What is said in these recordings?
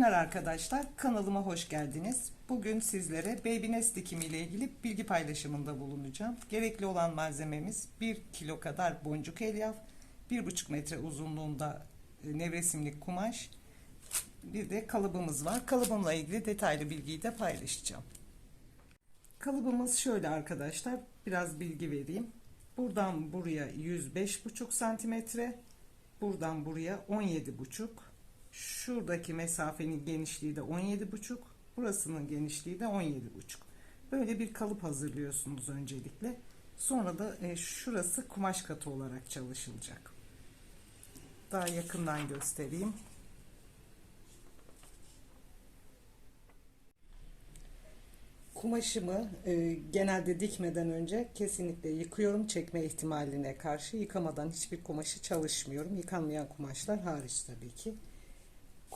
günler arkadaşlar. Kanalıma hoş geldiniz. Bugün sizlere baby nest dikimi ile ilgili bilgi paylaşımında bulunacağım. Gerekli olan malzememiz 1 kilo kadar boncuk elyaf, 1,5 metre uzunluğunda e, nevresimlik kumaş, bir de kalıbımız var. Kalıbımla ilgili detaylı bilgiyi de paylaşacağım. Kalıbımız şöyle arkadaşlar. Biraz bilgi vereyim. Buradan buraya 105,5 santimetre. Buradan buraya 17,5. Şuradaki mesafenin genişliği de 17,5. Burasının genişliği de 17,5. Böyle bir kalıp hazırlıyorsunuz öncelikle. Sonra da e, şurası kumaş katı olarak çalışılacak. Daha yakından göstereyim. Kumaşımı e, genelde dikmeden önce kesinlikle yıkıyorum çekme ihtimaline karşı. Yıkamadan hiçbir kumaşı çalışmıyorum. Yıkanmayan kumaşlar hariç tabii ki.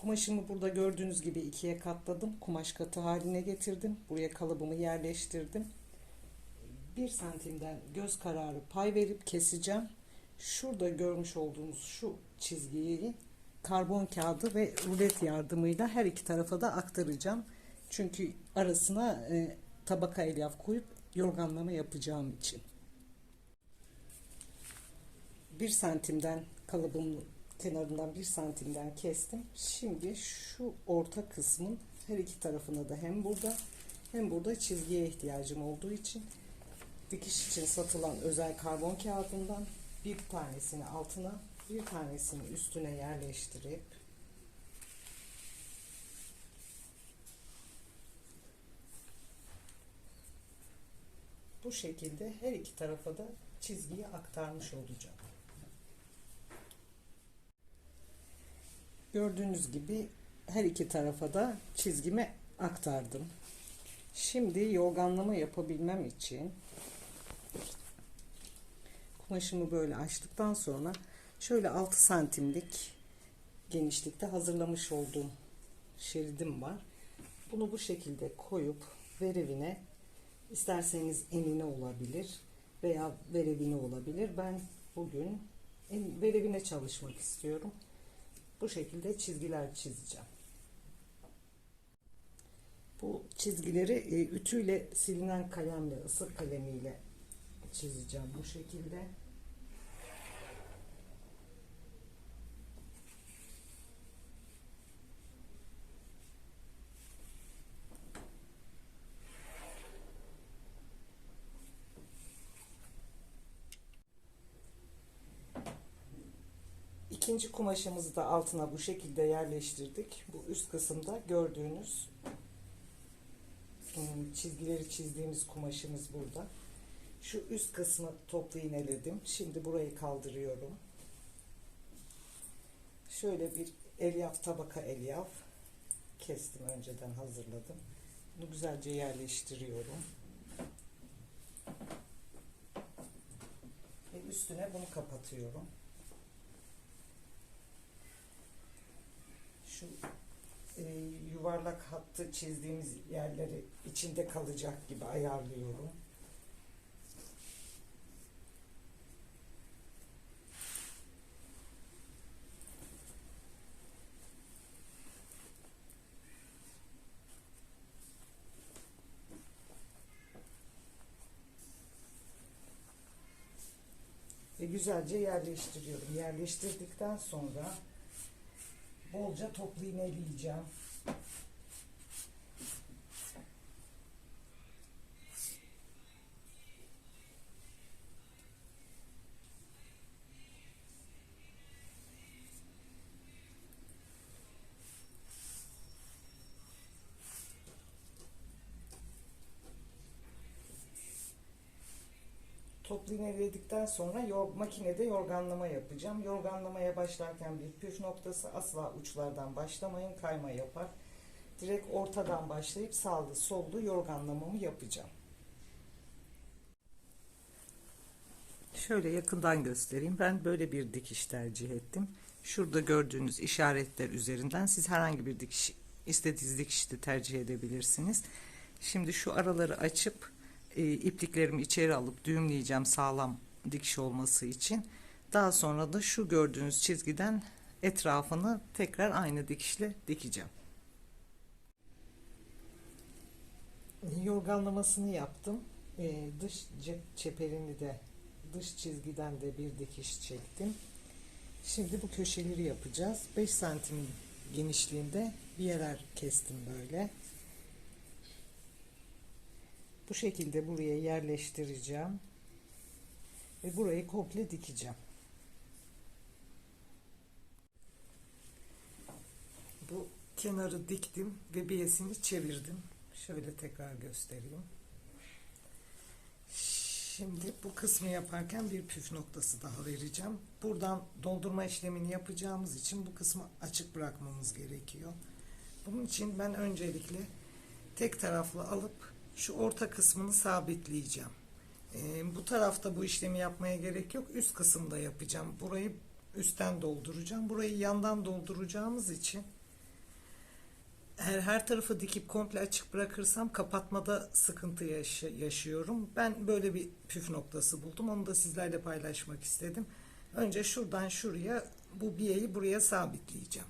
Kumaşımı burada gördüğünüz gibi ikiye katladım. Kumaş katı haline getirdim. Buraya kalıbımı yerleştirdim. Bir santimden göz kararı pay verip keseceğim. Şurada görmüş olduğunuz şu çizgiyi karbon kağıdı ve rulet yardımıyla her iki tarafa da aktaracağım. Çünkü arasına e, tabaka elyaf koyup yorganlama yapacağım için. Bir santimden kalıbın kenarından bir santimden kestim. Şimdi şu orta kısmın her iki tarafına da hem burada hem burada çizgiye ihtiyacım olduğu için dikiş için satılan özel karbon kağıdından bir tanesini altına bir tanesini üstüne yerleştirip bu şekilde her iki tarafa da çizgiyi aktarmış olacağım. Gördüğünüz gibi her iki tarafa da çizgimi aktardım. Şimdi yorganlama yapabilmem için kumaşımı böyle açtıktan sonra şöyle 6 santimlik genişlikte hazırlamış olduğum şeridim var. Bunu bu şekilde koyup verevine isterseniz enine olabilir veya verevine olabilir. Ben bugün verevine çalışmak istiyorum. Bu şekilde çizgiler çizeceğim. Bu çizgileri e, ütüyle silinen kalemle, ısır kalemiyle çizeceğim bu şekilde. İkinci kumaşımızı da altına bu şekilde yerleştirdik. Bu üst kısımda gördüğünüz ım, çizgileri çizdiğimiz kumaşımız burada. Şu üst kısmı toplu iğneledim. Şimdi burayı kaldırıyorum. Şöyle bir elyaf tabaka elyaf kestim önceden hazırladım. Bunu güzelce yerleştiriyorum. Ve üstüne bunu kapatıyorum. Şu e, yuvarlak hattı çizdiğimiz yerleri içinde kalacak gibi ayarlıyorum. Ve güzelce yerleştiriyorum. Yerleştirdikten sonra bolca toplu iğneleyeceğim. Toplu iğneledikten sonra yor, makinede yorganlama yapacağım. Yorganlamaya başlarken bir püf noktası asla uçlardan başlamayın kayma yapar. Direkt ortadan başlayıp sağlı sollu yorganlamamı yapacağım. Şöyle yakından göstereyim. Ben böyle bir dikiş tercih ettim. Şurada gördüğünüz işaretler üzerinden siz herhangi bir dikiş istediğiniz dikişi tercih edebilirsiniz. Şimdi şu araları açıp e, ipliklerimi içeri alıp düğümleyeceğim sağlam dikiş olması için. Daha sonra da şu gördüğünüz çizgiden etrafını tekrar aynı dikişle dikeceğim. Yorganlamasını yaptım. Ee, dış cep çeperini de dış çizgiden de bir dikiş çektim. Şimdi bu köşeleri yapacağız. 5 santim genişliğinde bir yerler kestim böyle. Bu şekilde buraya yerleştireceğim. Ve burayı komple dikeceğim. Bu kenarı diktim ve biyesini çevirdim. Şöyle tekrar göstereyim. Şimdi bu kısmı yaparken bir püf noktası daha vereceğim. Buradan doldurma işlemini yapacağımız için bu kısmı açık bırakmamız gerekiyor. Bunun için ben öncelikle tek taraflı alıp şu orta kısmını sabitleyeceğim. Ee, bu tarafta bu işlemi yapmaya gerek yok. Üst kısımda yapacağım. Burayı üstten dolduracağım. Burayı yandan dolduracağımız için eğer her tarafı dikip komple açık bırakırsam kapatmada sıkıntı yaşa- yaşıyorum. Ben böyle bir püf noktası buldum. Onu da sizlerle paylaşmak istedim. Önce şuradan şuraya bu biyeyi buraya sabitleyeceğim.